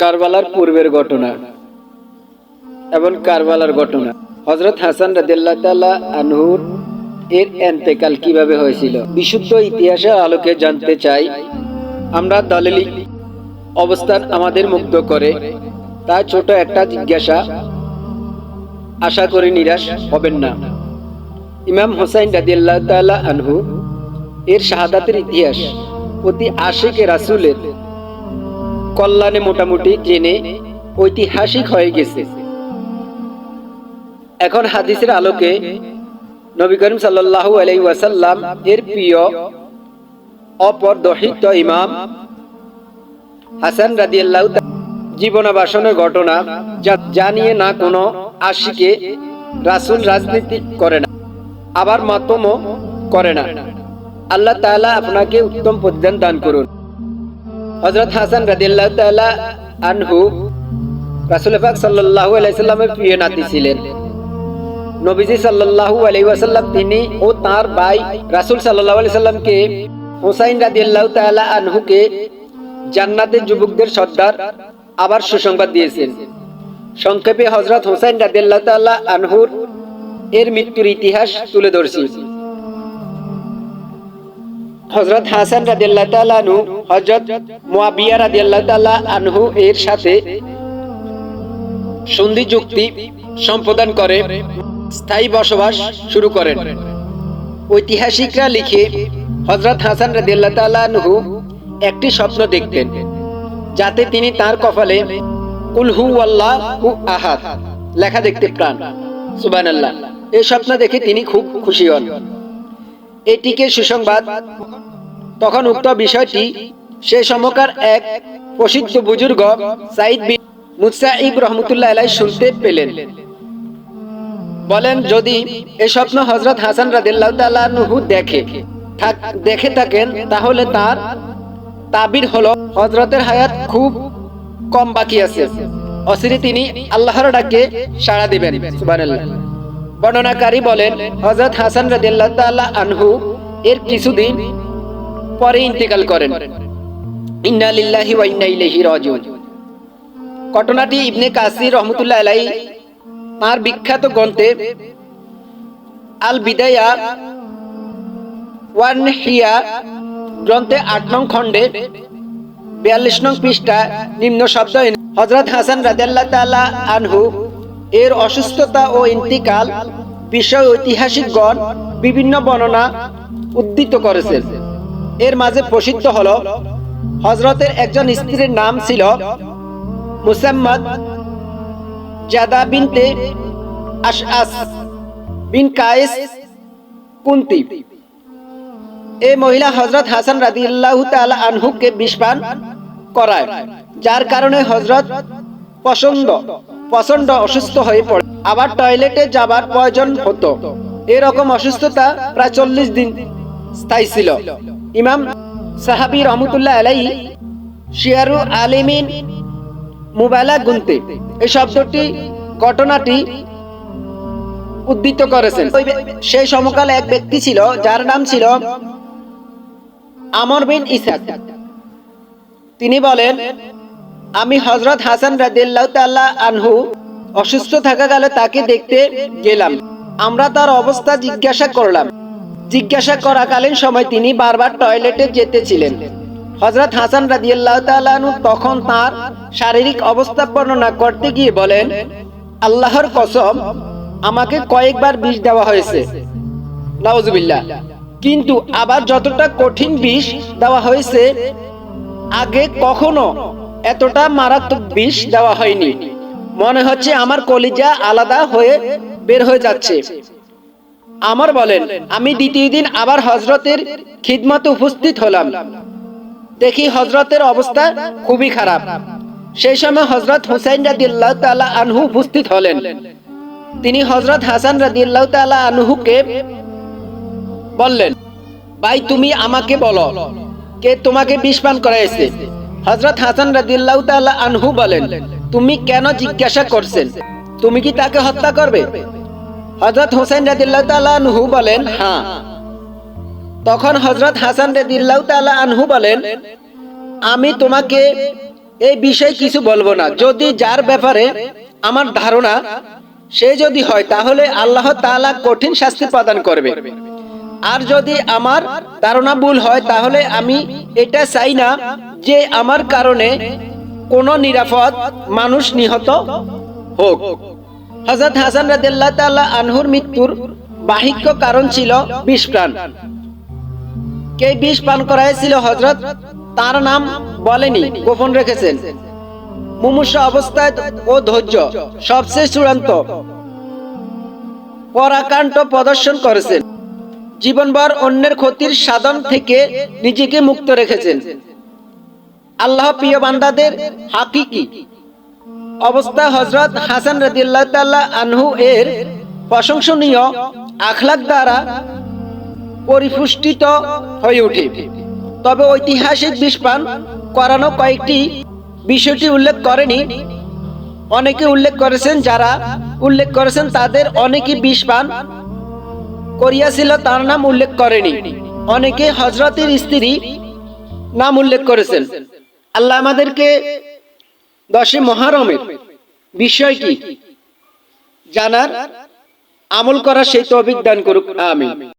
কারবালার পূর্বের ঘটনা এবং কারবালার ঘটনা। হজরত হাসান রাদিল্লাহ তাআলা আনহুর এর এন্তেকাল কীভাবে হয়েছিল? বিশুদ্ধ ইতিহাসের আলোকে জানতে চাই, আমরা দলিলি অবস্থান আমাদের মুগ্ধ করে, তা ছোট একটা জিজ্ঞাসা আশা করি নিরাশ হবেন না। ইমাম হোসাইন রাদিয়াল্লাহু তাআলা আনহু এর শাহাদাতের ইতিহাস অতি আশিক রাসূলের কল্যাণে মোটামুটি জেনে ঐতিহাসিক হয়ে গেছে। এখন হাদিসের আলোকে নবী করিম সাল্লাল্লাহু আলাইহি ওয়াসাল্লাম এর প্রিয় অপরদহিত ইমাম হাসান রাদিয়াল্লাহু তা- জীবনাবাসনের ঘটনা যা জানিয়ে না কোনো আশিকে রাসূল রাজনীতি করে না, আবার মাতমও করে না। আল্লাহ তাআলা আপনাকে উত্তম প্রতিদান দান করুন। হযরত হাসান রাদিয়াল্লাহু তাআলা আনহু রাসূল পাক সাল্লাল্লাহু আলাইহি সাল্লামের প্রিয় নাতি ছিলেন। নবীজি সাল্লাল্লাহু আলাইহি ওয়াসাল্লাম তিনি ও তার ভাই রাসূল সাল্লাল্লাহু আলাইহি সাল্লামকে হুসাইন রাদিয়াল্লাহু তাআলা আনহুকে জান্নাতের যুবকদের সর্দার আবার সুসংবাদ দিয়েছেন। সংক্ষেপে হযরত হুসাইন রাদিয়াল্লাহু তাআলা আনহুর এর মৃত্যুর ইতিহাস তুলে ধরছি। হজরত হাসান রাদিয়াল্লাহু তাআলা আনহু হযরত মুয়াবিয়া রাদিয়াল্লাহু আনহু এর সাথে সন্ধি চুক্তি সম্পাদন করে, স্থায়ী বসবাস শুরু করেন। ঐতিহাসিকরা লিখে হযরত হাসান রাদিয়াল্লাহু তাআলা আনহু একটি স্বপ্ন দেখতেন, যাতে তিনি তার কপালে কুল হু আল্লাহু আহাদ লেখা দেখতে প্রাণ সুবহানাল্লাহ। এই স্বপ্ন দেখে তিনি খুব খুশি হন। এটিকে সুসংবাদ তখন উক্ত বিষয়টি সে সমকার এক প্রসিদ্ধ বুজুর্গ সাইদ বিন মুসাইব রহমতুল্লাহ আলাই শুনতে পেলেন। বলেন, যদি এই স্বপ্ন হজরত হাসান রাদিল্লাহ দেখে দেখে থাকেন, তাহলে তার তাবির হলো হজরতের হায়াত খুব কম বাকি আছে। অচিরে তিনি আল্লাহর ডাকে সাড়া দিবেন। বর্ণনাকারী বলেন হজরত হাসান রাদিল্লাহ আনহু এর কিছুদিন পরে ইন্তেকাল করেন। ইন্না ওয়া ইন্না ইলাইহি রাজিউন। ঘটনাটি ইবনে কাসির রহমতুল্লাহ আলাই তার বিখ্যাত গ্রন্থে আল বিদায়া ওয়ান হিয়া গ্রন্থে আট নং খণ্ডে বিয়াল্লিশ নং পৃষ্ঠা নিম্ন শব্দ হজরত হাসান রাদিয়াল্লাহ তালা আনহু এর অসুস্থতা ও ইন্তিকাল বিষয় ঐতিহাসিকগণ বিভিন্ন বর্ণনা উদ্ধৃত করেছেন। এর মাঝে প্রসিদ্ধ হল হজরতের একজন স্ত্রীর নাম ছিল মুসাম্মদ জাদা বিনতে আশআস বিন কায়েস কুন্তি। এই মহিলা হজরত হাসান রাদিয়াল্লাহু তাআলা আনহুকে বিষপান করায়, যার কারণে হজরত পছন্দ প্রচণ্ড অসুস্থ হয়ে পড়ে। আবার টয়লেটে যাবার প্রয়োজন হতো। এরকম অসুস্থতা প্রায় চল্লিশ দিন স্থায়ী ছিল। ইমাম সাহাবি রহমতুল্লাহ আলাই শিয়ারু আলিমিন মুবালা গুনতে। এই শব্দটি, ঘটনাটি উদ্ধৃত করেছেন। সেই সমকাল এক ব্যক্তি ছিল, যার নাম ছিল আমর বিন ইসাক তিনি বলেন, আমি হজরত হাসান রাদিয়াল্লাহু তাআলা আনহু অসুস্থ থাকাকালে তাকে দেখতে গেলাম। আমরা তার অবস্থা জিজ্ঞাসা করলাম। জিজ্ঞাসা করাকালীন সময় তিনি বারবার টয়লেটে যেতেছিলেন। হজরত হাসান রাদিয়াল্লাহু তাআলা আনহু তখন তার শারীরিক অবস্থা বর্ণনা করতে গিয়ে বলেন, আল্লাহর কসম, আমাকে কয়েকবার বিষ দেওয়া হয়েছে। নাউজুবিল্লাহ। কিন্তু আবার যতটা কঠিন বিষ দেওয়া হয়েছে, আগে কখনো এতটা মারাত্মক বিষ দেওয়া হয়নি। মনে হচ্ছে আমার কলিজা আলাদা হয়ে বের হয়ে যাচ্ছে। আমার বলেন, আমি দ্বিতীয় দিন আবার হজরতের খিদমতে উপস্থিত হলাম। দেখি হজরতের অবস্থা খুবই খারাপ। সেই সময় হজরত হুসাইন রাদিয়াল্লাহু তাআলা আনহু উপস্থিত হলেন। তিনি হজরত হাসান রাদিয়াল্লাহু তাআলা আনহুকে বললেন, ভাই, তুমি আমাকে বলো, কে তোমাকে বিষ পান করাইছে? হজরত হাসান রাদিয়াল্লাহু তাআলা আনহু বলেন, তুমি কেন জিজ্ঞাসা করছেন? তুমি কি তাকে হত্যা করবে? হজরত হোসেন রাদিয়াল্লাহু তাআলা আনহু বলেন হ্যাঁ। তখন হজরত হাসান রাদিয়াল্লাহু তাআলা আনহু বলেন, আমি তোমাকে এই বিষয়ে কিছু বলব না। যদি যার ব্যাপারে আমার ধারণা সে যদি হয়, তাহলে আল্লাহ তালা কঠিন শাস্তি প্রদান করবে। আর যদি আমার ধারণা ভুল হয়, তাহলে আমি এটা চাই না যে আমার কারণে কোনো নিরাপদ মানুষ নিহত হোক। হজরত হাসান রাদিল্লাহ তাআলা আনহুর মৃত্যুর বাহিক্য কারণ ছিল বিষ প্রাণ। কে বিষ পান করাইছিল হজরত তার নাম বলেনি, গোপন রেখেছেন। মুমূর্ষ অবস্থায় ও ধৈর্য সবচেয়ে চূড়ান্ত। পরাকাণ্ড প্রদর্শন করেছেন। জীবনভর অন্যের ক্ষতির সাধন থেকে নিজেকে মুক্ত রেখেছেন। আল্লাহ প্রিয় বান্দাদের হাকিকি অবস্থা হজরত হাসান রাদিল্লাহ তাআলা আনহু এর প্রশংসনীয় আখলাক দ্বারা পরিপুষ্টিত হয়ে ওঠে। তবে ঐতিহাসিক বিষপান করানো কয়েকটি বিষয়টি উল্লেখ করেনি। অনেকে উল্লেখ করেছেন যারা উল্লেখ করেছেন তাদের অনেকে বিষপান করিয়াছিল, তার নাম উল্লেখ করেনি। অনেকে হজরতের স্ত্রী নাম উল্লেখ করেছেন। আল্লাহ আমাদেরকে দশে মহারমের বিষয় কি? জানার আমল করা সেই তো অভিজ্ঞান করুক আমিন।